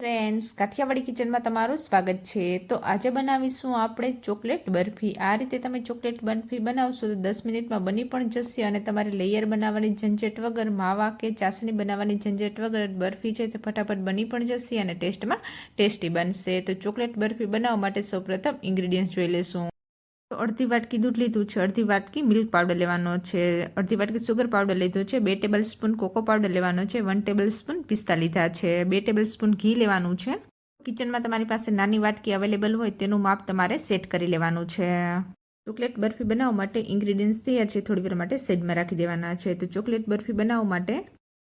Friends Kathiawadi કિચનમાં તમારું સ્વાગત છે. તો આજે બનાવીશું આપણે ચોકલેટ બરફી. આ રીતે તમે ચોકલેટ બરફી બનાવશો તો દસ મિનિટમાં બની પણ જશે અને તમારે લેયર બનાવવાની ઝંઝટ વગર, માવા કે ચાસણી બનાવવાની ઝંઝટ વગર બરફી છે તે ફટાફટ બની પણ જશે અને ટેસ્ટમાં ટેસ્ટી બનશે. તો ચોકલેટ બરફી બનાવવા માટે સૌપ્રથમ ઇન્ગ્રીડિયન્ટ્સ જોઈ લેશું. અડધી વાટકી દૂધ લીધું છે, અડધી વાટકી મિલ્ક પાવડર લેવાનો છે, અડધી વાટકી સુગર પાવડર લીધો છે, બે ટેબલ સ્પૂન કોકો પાવડર લેવાનો છે વન ટેબલ સ્પૂન પિસ્તા લીધા છે, બે ટેબલ સ્પૂન ઘી લેવાનું છે. કિચનમાં તમારી પાસે નાની વાટકી અવેલેબલ હોય તેનું માપ તમારે સેટ કરી લેવાનું છે. ચોકલેટ બરફી બનાવવા માટે ઇન્ગ્રીડિયન્ટ્સ તૈયાર છે, થોડી વાર માટે સેજમાં રાખી દેવાના છે. તો ચોકલેટ બરફી બનાવવા માટે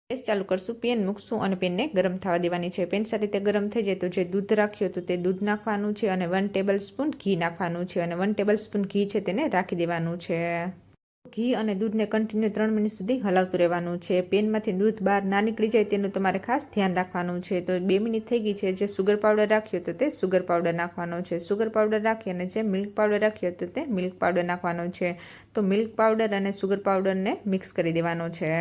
ગેસ ચાલુ કરશું, પેન મૂકશું અને પેનને ગરમ થવા દેવાની છે. પેન સારી રીતે ગરમ થઈ જાય તો જે દૂધ રાખ્યું હતું તે દૂધ નાખવાનું છે અને વન ટેબલ સ્પૂન ઘી નાખવાનું છે અને વન ટેબલ સ્પૂન ઘી છે તેને રાખી દેવાનું છે. ઘી અને દૂધને કન્ટિન્યુ ત્રણ મિનિટ સુધી હલાવતું રહેવાનું છે. પેનમાંથી દૂધ બહાર ના નીકળી જાય તેનું તમારે ખાસ ધ્યાન રાખવાનું છે. તો બે મિનિટ થઈ ગઈ છે, જે સુગર પાવડર રાખ્યો હતો તે સુગર પાવડર નાખવાનો છે. સુગર પાવડર રાખી અને જે મિલ્ક પાવડર રાખ્યો હતો તે મિલ્ક પાવડર નાખવાનો છે. તો મિલ્ક પાવડર અને સુગર પાવડરને મિક્સ કરી દેવાનો છે.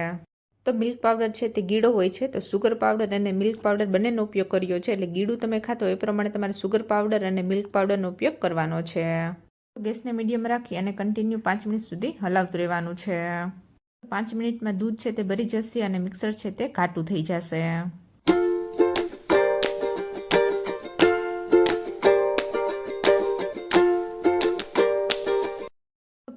તો મિલ્ક પાવડર છે તે ગીડો હોય છે, તો સુગર પાવડર અને મિલ્ક પાવડર બંનેનો ઉપયોગ કર્યો છે. એટલે ગીડું તમે ખાતો એ પ્રમાણે તમારે સુગર પાવડર અને મિલ્ક પાવડરનો ઉપયોગ કરવાનો છે. ગેસને મીડિયમ રાખી અને કન્ટિન્યુ પાંચ મિનિટ સુધી હલાવતું રહેવાનું છે. પાંચ મિનિટમાં દૂધ છે તે ભરી જશે અને મિક્સર છે તે ઘાટું થઈ જશે.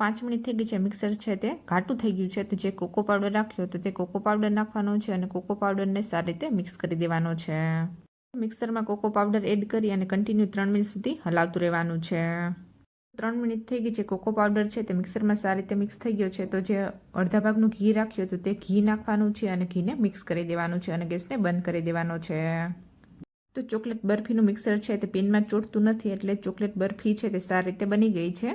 પાંચ મિનિટ થઈ છે, મિક્સર છે તે ઘાટું થઈ ગયું છે. તો જે કોકો પાવડર રાખ્યો તો તે કોકો પાવડર નાખવાનો છે અને કોકો પાવડરને સારી રીતે મિક્સ કરી દેવાનો છે. મિક્સરમાં કોકો પાવડર એડ કરી અને કન્ટિન્યુ ત્રણ મિનિટ સુધી હલાવતું રહેવાનું છે. ત્રણ મિનિટ થઈ ગઈ છે, કોકો પાવડર છે તે મિક્સરમાં સારી રીતે મિક્સ થઈ ગયો છે. તો જે અડધા ભાગનું ઘી રાખ્યું હતું તે ઘી નાખવાનું છે અને ઘીને મિક્સ કરી દેવાનું છે અને ગેસને બંધ કરી દેવાનો છે. તો ચોકલેટ બરફીનું મિક્સર છે તે પેનમાં ચોટતું નથી એટલે ચોકલેટ બરફી છે તે સારી રીતે બની ગઈ છે.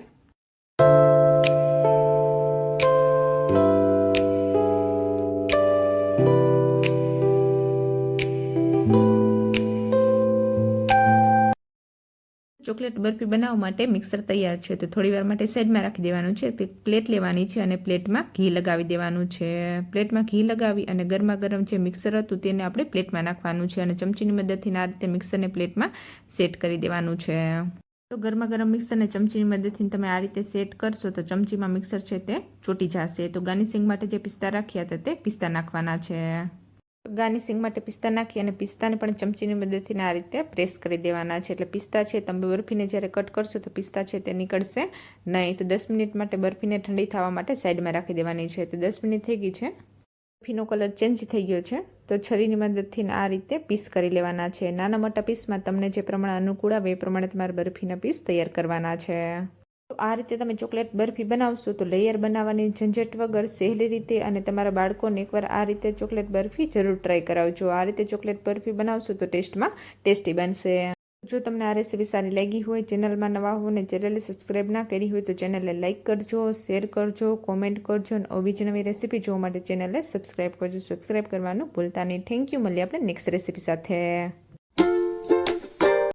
ચોકલેટ બરફી બનાવવા માટે મિક્સર તૈયાર છે. તો થોડી વાર માટે સાઈડમાં રાખી દેવાનું છે. તે પ્લેટ લેવાની છે અને પ્લેટમાં ઘી લગાવી દેવાનું છે. પ્લેટમાં ઘી લગાવી અને ગરમા ગરમ જે મિક્સર હતું તેને આપણે પ્લેટમાં નાખવાનું છે અને ચમચીની મદદથી આ રીતે મિક્સરને પ્લેટમાં સેટ કરી દેવાનું છે. તો ગરમા ગરમ મિક્સરને ચમચીની મદદથી તમે આ રીતે સેટ કરશો તો ચમચીમાં મિક્સર છે તે ચોટી જશે. તો ગાર્નિશિંગ માટે જે પિસ્તા રાખ્યા હતા તે પિસ્તા નાખવાના છે. ગાર્નિશિંગ માટે પિસ્તા નાખી અને પિસ્તાને પણ ચમચીની મદદથી આ રીતે પ્રેસ કરી દેવાના છે. એટલે પિસ્તા છે તમે બરફીને જ્યારે કટ કરશો તો પિસ્તા છે તે નીકળશે નહીં. તો દસ મિનિટ માટે બરફીને ઠંડી થવા માટે સાઈડમાં રાખી દેવાની છે. તો દસ મિનિટ થઈ ગઈ છે. બરફીનો કલર ચેન્જ થઈ ગયો છે. તો છરીની મદદથી આ રીતે પીસ કરી લેવાના છે. નાના મોટા પીસમાં તમને જે પ્રમાણે અનુકૂળ આવે એ પ્રમાણે તમારે બરફીના પીસ તૈયાર કરવાના છે. તો આ રીતે તમે ચોકલેટ બરફી બનાવશો તો લેયર બનાવવાની ઝંઝટ વગર સહેલી રીતે અને તમારા બાળકોને એકવાર આ રીતે ચોકલેટ બરફી જરૂર ટ્રાય કરાવજો. આ રીતે ચોકલેટ બરફી બનાવશો તો ટેસ્ટમાં ટેસ્ટી બનશે. જો તમને આ રેસીપી સારી લાગી હોય, ચેનલમાં નવા હો ને ચેનલને સબસ્ક્રાઈબ ના કરી હોય તો ચેનલને લાઇક કરજો શેર કરજો કોમેન્ટ કરજો અને આવી જ નવી રેસીપી જોવા માટે ચેનલને સબસ્ક્રાઈબ કરજો. સબસ્ક્રાઈબ કરવાનું ભૂલતા નહીં. થેન્ક યુ મળીએ આપણે નેક્સ્ટ રેસીપી સાથે.